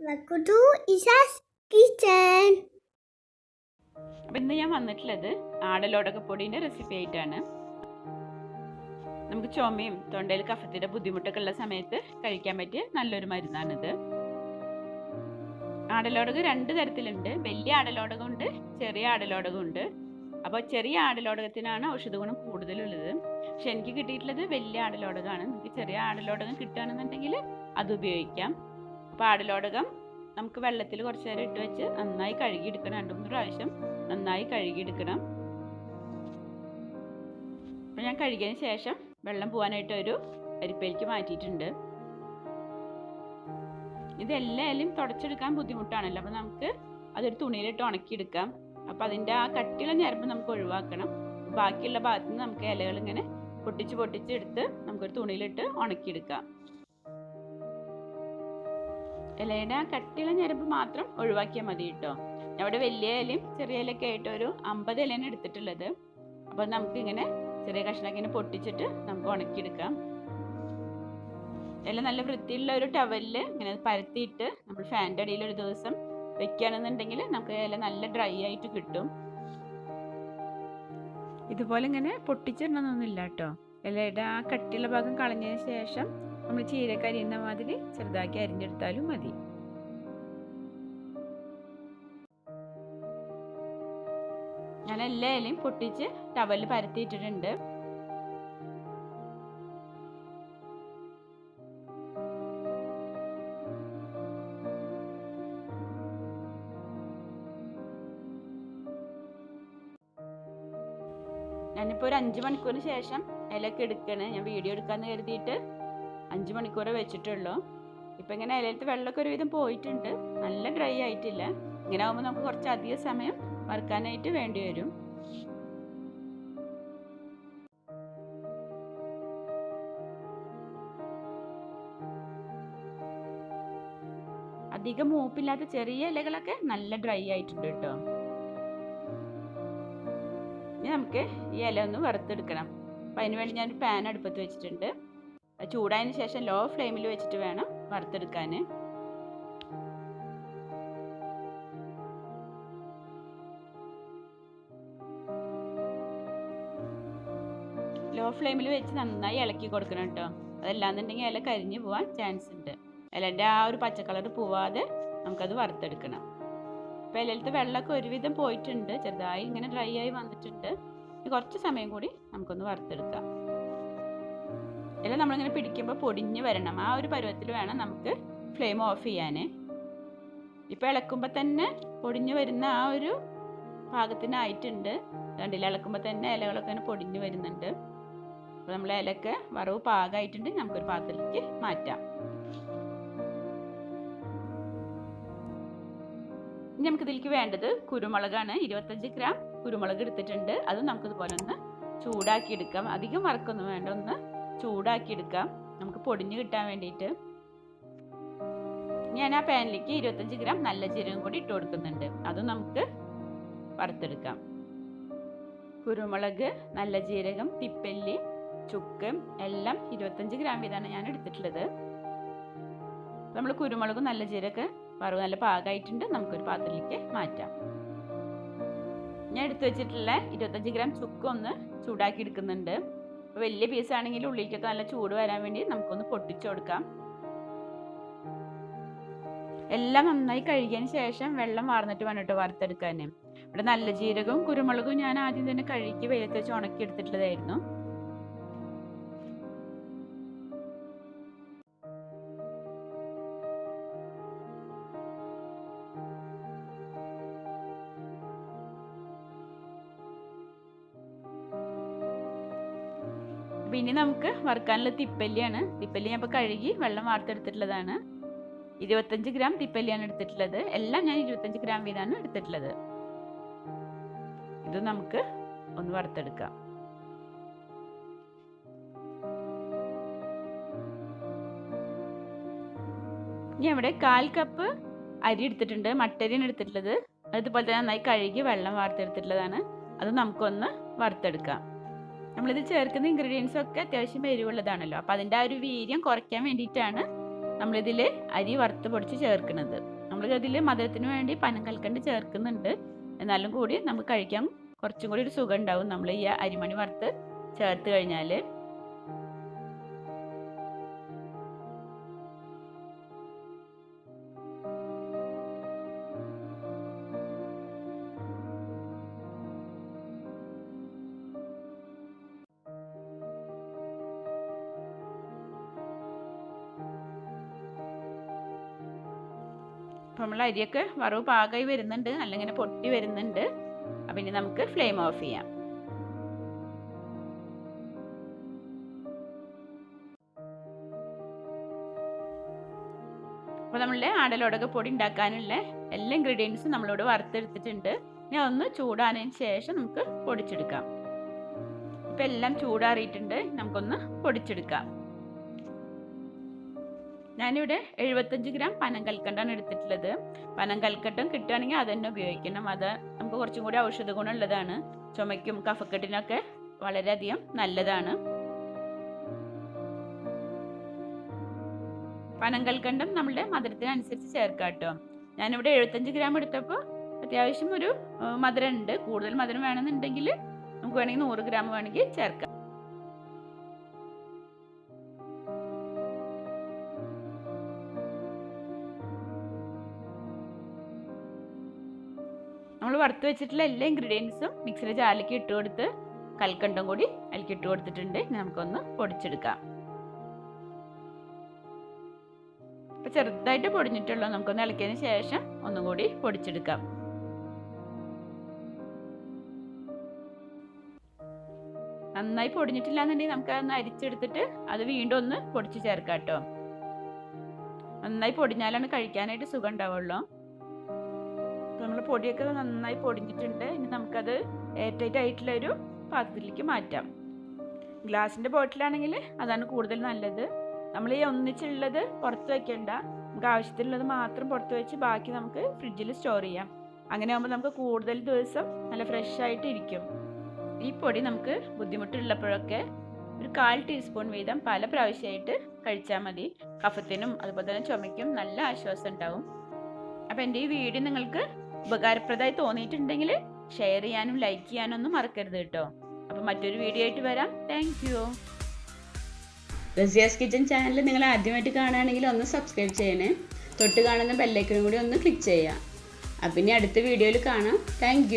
Welcome to Isha's Kitchen. ഇന്ന് ഞാൻ വന്നിട്ടുള്ളത് ആടലോടക പൊടീന്റെ റെസിപ്പി ആയിട്ടാണ്. നമുക്ക് ചുമയും തൊണ്ടയിൽ കഫത്തിന്റെ ബുദ്ധിമുട്ടൊക്കെ ഉള്ള സമയത്ത് കഴിക്കാൻ പറ്റിയ നല്ലൊരു മരുന്നാണിത്. ആടലോടകം രണ്ട് തരത്തിലുണ്ട്. വലിയ ആടലോടകം ഉണ്ട് ചെറിയ ആടലോടകം ഉണ്ട്. അപ്പോൾ ചെറിയ ആടലോടകത്തിനാണ് ഔഷധ ഗുണം കൂടുതലുള്ളത്. പക്ഷെ എനിക്ക് കിട്ടിയിട്ടുള്ളത് വലിയ ആടലോടകമാണ്. നിങ്ങൾക്ക് ചെറിയ ആടലോടകം കിട്ടുകയാണെന്നുണ്ടെങ്കിൽ അത് ഉപയോഗിക്കാം. അപ്പോൾ ആടലോടകം നമുക്ക് വെള്ളത്തിൽ കുറച്ച് നേരം ഇട്ട് വെച്ച് നന്നായി കഴുകിയെടുക്കണം. രണ്ട് മൂന്ന് പ്രാവശ്യം നന്നായി കഴുകി എടുക്കണം അപ്പം ഞാൻ കഴുകിയതിന് ശേഷം വെള്ളം പോകാനായിട്ട് ഒരു അരിപ്പയിലേക്ക് മാറ്റിയിട്ടുണ്ട്. ഇതെല്ലായാലും തുടച്ചെടുക്കാൻ ബുദ്ധിമുട്ടാണല്ലോ. അപ്പം നമുക്ക് അതൊരു തുണിയിലിട്ട് ഉണക്കിയെടുക്കാം. അപ്പം അതിന്റെ ആ കട്ടിയുള്ള ഞരമ്പ് നമുക്ക് ഒഴിവാക്കണം. ബാക്കിയുള്ള ഭാഗത്ത് നിന്ന് നമുക്ക് ഇലകൾ ഇങ്ങനെ പൊട്ടിച്ച് പൊട്ടിച്ച് എടുത്ത് നമുക്കൊരു തുണിയിലിട്ട് ഉണക്കിയെടുക്കാം. ഇലയുടെ ആ കട്ടിയുള്ള ഞരമ്പ് മാത്രം ഒഴിവാക്കിയാൽ മതി കേട്ടോ. അവിടെ വലിയ ഇലയും ചെറിയ ഇലയൊക്കെ ആയിട്ട് ഒരു അമ്പത് ഇലയാണ് എടുത്തിട്ടുള്ളത്. അപ്പോൾ നമുക്ക് ഇങ്ങനെ ചെറിയ കഷ്ണമൊക്കെ ഇങ്ങനെ പൊട്ടിച്ചിട്ട് നമുക്ക് ഉണക്കിയെടുക്കാം. ഇല നല്ല വൃത്തിയുള്ള ഒരു ടവലിൽ ഇങ്ങനെ പരത്തിയിട്ട് നമ്മൾ ഫാന്റെ അടിയിൽ ഒരു ദിവസം വെക്കുകയാണെന്നുണ്ടെങ്കിൽ നമുക്ക് ഇല നല്ല ഡ്രൈ ആയിട്ട് കിട്ടും. ഇതുപോലെ ഇങ്ങനെ പൊട്ടിച്ചിടണമെന്നൊന്നുമില്ല കേട്ടോ. ഇലയുടെ ആ കട്ടിയുള്ള ഭാഗം കളഞ്ഞതിന് ശേഷം നമ്മൾ ചീരക്ക അരിയുന്ന മാതിരി ചെറുതാക്കി അരിഞ്ഞെടുത്താലും മതി. ഞാൻ എല്ലാ ഇലയും പൊട്ടിച്ച് ടവലിൽ പരത്തിയിട്ടിട്ടുണ്ട്. ഞാനിപ്പോൾ ഒരു അഞ്ച് മണിക്കൂറിന് ശേഷം ഇലയൊക്കെ എടുക്കണേ. ഞാൻ വീഡിയോ എടുക്കാമെന്ന് കരുതിയിട്ട് അഞ്ച് മണിക്കൂറേ വെച്ചിട്ടുള്ളൂ. ഇപ്പം ഇങ്ങനെ ഇലയിലത്തെ വെള്ളമൊക്കെ ഒരുവിധം പോയിട്ടുണ്ട്. നല്ല ഡ്രൈ ആയിട്ടില്ല. ഇങ്ങനെ ആകുമ്പോൾ നമുക്ക് കുറച്ച് അധിക സമയം വറുക്കാനായിട്ട് വേണ്ടി വരും. അധികം മൂപ്പില്ലാത്ത ചെറിയ ഇലകളൊക്കെ നല്ല ഡ്രൈ ആയിട്ടുണ്ട് കേട്ടോ. ഇനി നമുക്ക് ഈ ഇല ഒന്ന് വറുത്തെടുക്കണം. അപ്പം അതിന് വേണ്ടി ഞാൻ പാൻ അടുപ്പത്ത് വെച്ചിട്ടുണ്ട്. ചൂടായതിന് ശേഷം ലോ ഫ്ലെയിമിൽ വെച്ചിട്ട് വേണം വറുത്തെടുക്കാൻ ലോ ഫ്ലെയിമിൽ വെച്ച് നന്നായി ഇളക്കി കൊടുക്കണം കേട്ടോ അതല്ലാന്നുണ്ടെങ്കിൽ ഇല കരിഞ്ഞു പോവാൻ ചാൻസ് ഉണ്ട്. ഇലന്റെ ആ ഒരു പച്ചക്കളർ കളർ പോവാതെ നമുക്കത് വറുത്തെടുക്കണം. അപ്പോൾ ഇലയിലത്തെ വെള്ളമൊക്കെ ഒരുവിധം പോയിട്ടുണ്ട്. ചെറുതായി ഇങ്ങനെ ഡ്രൈ ആയി വന്നിട്ടുണ്ട്. കുറച്ച് സമയം കൂടി നമുക്കൊന്ന് വറുത്തെടുക്കാം. ഇല നമ്മളിങ്ങനെ പിടിക്കുമ്പോൾ പൊടിഞ്ഞ് വരണം. ആ ഒരു പരുവത്തിൽ വേണം നമുക്ക് ഫ്ലെയിം ഓഫ് ചെയ്യാൻ ഇപ്പോൾ ഇളക്കുമ്പോൾ തന്നെ പൊടിഞ്ഞ് വരുന്ന ആ ഒരു പാകത്തിനായിട്ടുണ്ട് കണ്ടില്ല ഇളക്കുമ്പോൾ തന്നെ ഇലകളൊക്കെ ഇങ്ങനെ പൊടിഞ്ഞ് വരുന്നുണ്ട്. അപ്പോൾ നമ്മൾ ഇലക്ക് വറവ് പാകമായിട്ടുണ്ട് നമുക്കൊരു പാത്രത്തിലേക്ക് മാറ്റാം. ഇനി നമുക്ക് ഇതിലേക്ക് വേണ്ടത് കുരുമുളകാണ്. ഇരുപത്തഞ്ച് ഗ്രാം കുരുമുളക് എടുത്തിട്ടുണ്ട്. അത് നമുക്കിതുപോലെ ഒന്ന് ചൂടാക്കി എടുക്കാം. അധികം വറക്കൊന്നും വേണ്ട. ഒന്ന് ചൂടാക്കി എടുക്കാം നമുക്ക് പൊടിഞ്ഞ് കിട്ടാൻ വേണ്ടിയിട്ട്. ഞാൻ ആ പാനിലേക്ക് ഇരുപത്തഞ്ച് ഗ്രാം നല്ല ജീരകം കൂടി ഇട്ട് കൊടുക്കുന്നുണ്ട്. അതും നമുക്ക് വറുത്തെടുക്കാം. കുരുമുളക് നല്ല ജീരകം തിപ്പല്ലി ചുക്ക് എല്ലാം ഇരുപത്തഞ്ച് ഗ്രാം വീതമാണ് ഞാൻ എടുത്തിട്ടുള്ളത്. നമ്മൾ കുരുമുളകും നല്ല ജീരകം വറവ് നല്ല പാകമായിട്ടുണ്ട് നമുക്കൊരു പാത്രത്തിലേക്ക് മാറ്റാം. ഞാൻ എടുത്തു വെച്ചിട്ടുള്ള ഇരുപത്തഞ്ച് ഗ്രാം ചുക്ക് ഒന്ന് ചൂടാക്കി എടുക്കുന്നുണ്ട്. വലിയ പീസ് ആണെങ്കിൽ ഉള്ളിലേക്കൊക്കെ നല്ല ചൂട് വരാൻ വേണ്ടി നമുക്കൊന്ന് പൊട്ടിച്ചു കൊടുക്കാം. എല്ലാം നന്നായി കഴുകിയതിന് ശേഷം വെള്ളം വാർന്നിട്ട് വേണം കേട്ടോ വറുത്തെടുക്കാൻ ഇവിടെ നല്ല ജീരകവും കുരുമുളകും ഞാൻ ആദ്യം തന്നെ കഴുകി വെയിലത്ത് വെച്ച് ഉണക്കി എടുത്തിട്ടുള്ളതായിരുന്നു പിന്നെ നമുക്ക് വറുക്കാനുള്ള തിപ്പല്ലിയാണ്. തിപ്പല്ലി ഞാൻ ഇപ്പോൾ കഴുകി വെള്ളം വാർത്തെടുത്തിട്ടുള്ളതാണ്. ഇരുപത്തഞ്ച് ഗ്രാം തിപ്പല്ലിയാണ് എടുത്തിട്ടുള്ളത്. എല്ലാം ഞാൻ ഇരുപത്തഞ്ച് ഗ്രാം വീതമാണ് എടുത്തിട്ടുള്ളത്. ഇത് നമുക്ക് ഒന്ന് വറുത്തെടുക്കാം. ഇനി അവിടെ കാൽ കപ്പ് അരി എടുത്തിട്ടുണ്ട്. മട്ടരിയാണ് എടുത്തിട്ടുള്ളത്. അതുപോലെ തന്നെ നന്നായി കഴുകി വെള്ളം വാർത്തെടുത്തിട്ടുള്ളതാണ്. അത് നമുക്കൊന്ന് വറുത്തെടുക്കാം. നമ്മളിത് ചേർക്കുന്ന ഇൻഗ്രീഡിയൻസ് ഒക്കെ അത്യാവശ്യം എരിവുള്ളതാണല്ലോ. അപ്പോൾ അതിന്റെ ആ ഒരു വീര്യം കുറയ്ക്കാൻ വേണ്ടിയിട്ടാണ് നമ്മളിതിൽ അരി വറുത്ത് പൊടിച്ച് ചേർക്കുന്നത്. നമ്മൾ ഇതിൽ മധുരത്തിന് വേണ്ടി പനം കൽക്കണ്ട് ചേർക്കുന്നുണ്ട്. എന്നാലും കൂടി നമുക്ക് കഴിക്കാൻ കുറച്ചും കൂടി ഒരു സുഖം ഉണ്ടാവും. നമ്മൾ ഈ അരിമണി വറുത്ത് ചേർത്ത് കഴിഞ്ഞാൽ അപ്പം നമ്മൾ അരിയൊക്കെ വറവ് പാകമായി വരുന്നുണ്ട്. അല്ലെങ്കിൽ പൊട്ടി വരുന്നുണ്ട്. അപ്പം ഇനി നമുക്ക് ഫ്ലെയിം ഓഫ് ചെയ്യാം. അപ്പോൾ നമ്മളുടെ ആടലോടൊക്കെ പൊടി ഉണ്ടാക്കാനുള്ള എല്ലാ ഇൻഗ്രീഡിയൻസും നമ്മളോട് വറുത്തെടുത്തിട്ടുണ്ട്. ഇനി അതൊന്ന് ചൂടാനതിന് ശേഷം നമുക്ക് പൊടിച്ചെടുക്കാം. ഇപ്പം എല്ലാം ചൂടാറിയിട്ടുണ്ട്. നമുക്കൊന്ന് പൊടിച്ചെടുക്കാം. ഞാനിവിടെ എഴുപത്തഞ്ച് ഗ്രാം പനം കൽക്കണ്ടാണ് എടുത്തിട്ടുള്ളത്. പനം കൽക്കട്ടം കിട്ടുകയാണെങ്കിൽ അത് തന്നെ ഉപയോഗിക്കണം. അത് നമുക്ക് കുറച്ചും കൂടി ഔഷധ ഗുണമുള്ളതാണ്. ചുമയ്ക്കും കഫക്കെട്ടിനൊക്കെ വളരെയധികം നല്ലതാണ്. പനം കൽക്കണ്ടം നമ്മളുടെ മധുരത്തിനനുസരിച്ച് ചേർക്കാം കേട്ടോ. ഞാനിവിടെ എഴുപത്തഞ്ച് ഗ്രാം എടുത്തപ്പോൾ അത്യാവശ്യം ഒരു മധുരം ഉണ്ട് കൂടുതൽ മധുരം വേണമെന്നുണ്ടെങ്കിൽ നമുക്ക് വേണമെങ്കിൽ നൂറ് ഗ്രാം വേണമെങ്കിൽ ചേർക്കാം. വറുത്ത് വെച്ചിട്ടുള്ള എല്ലാ ഇൻഗ്രീഡിയൻസും മിക്സിയുടെ ജാലിക്ക് ഇട്ട് കൊടുത്ത് കൽക്കണ്ടം കൂടി അതിലേക്ക് ഇട്ട് കൊടുത്തിട്ടുണ്ട്. നമുക്കൊന്ന് പൊടിച്ചെടുക്കാം. ഇപ്പം ചെറുതായിട്ട് പൊടിഞ്ഞിട്ടുള്ളൂ. നമുക്കൊന്ന് ഇളക്കിയതിന് ശേഷം ഒന്നും കൂടി പൊടിച്ചെടുക്കാം. നന്നായി പൊടിഞ്ഞിട്ടില്ല എന്നുണ്ടെങ്കിൽ നമുക്ക് അതൊന്ന് അരിച്ചെടുത്തിട്ട് അത് വീണ്ടും ഒന്ന് പൊടിച്ച് ചേർക്കാം കേട്ടോ. നന്നായി പൊടിഞ്ഞാലാണ് കഴിക്കാനായിട്ട് സുഖം ഉണ്ടാവുള്ളൂ. നമ്മൾ പൊടിയൊക്കെ നന്നായി പൊടിഞ്ഞിട്ടുണ്ട്. ഇനി നമുക്കത് എയർടൈറ്റ് ആയിട്ടുള്ള ഒരു പാത്രത്തിലേക്ക് മാറ്റാം. ഗ്ലാസിന്റെ ബോട്ടിലാണെങ്കിൽ അതാണ് കൂടുതൽ നല്ലത്. നമ്മൾ ഈ ഒന്നിച്ചുള്ളത് പുറത്ത് വയ്ക്കേണ്ട നമുക്ക് ആവശ്യത്തിനുള്ളത് മാത്രം പുറത്ത് വെച്ച് ബാക്കി നമുക്ക് ഫ്രിഡ്ജിൽ സ്റ്റോർ ചെയ്യാം. അങ്ങനെ ആകുമ്പോൾ നമുക്ക് കൂടുതൽ ദിവസം നല്ല ഫ്രഷ് ആയിട്ട് ഇരിക്കും ഈ പൊടി നമുക്ക് ബുദ്ധിമുട്ടുള്ളപ്പോഴൊക്കെ ഒരു കാൽ ടീസ്പൂൺ വീതം പല പ്രാവശ്യമായിട്ട് കഴിച്ചാൽ മതി. കഫത്തിനും അതുപോലെ തന്നെ ചുമയ്ക്കും നല്ല ആശ്വാസം ഉണ്ടാവും. അപ്പോൾ എന്റെ ഈ വീഡിയോ നിങ്ങൾക്ക് ഉപകാരപ്രദമായി തോന്നിയിട്ടുണ്ടെങ്കിൽ ഷെയർ ചെയ്യാനും ലൈക്ക് ചെയ്യാനും ഒന്നും മറക്കരുത് കേട്ടോ. അപ്പോൾ മറ്റൊരു വീഡിയോ ആയിട്ട് വരാം. Thank you Raziya's kitchen channel നിങ്ങൾ ആദ്യമായിട്ട് കാണുകയാണെങ്കിൽ ഒന്ന് സബ്സ്ക്രൈബ് ചെയ്യണേ. തൊട്ട് കാണുന്ന ബെല്ലൈക്കനും കൂടി ഒന്ന് ക്ലിക്ക് ചെയ്യാം അപ്പം ഇനി അടുത്ത വീഡിയോയിൽ കാണാം. താങ്ക്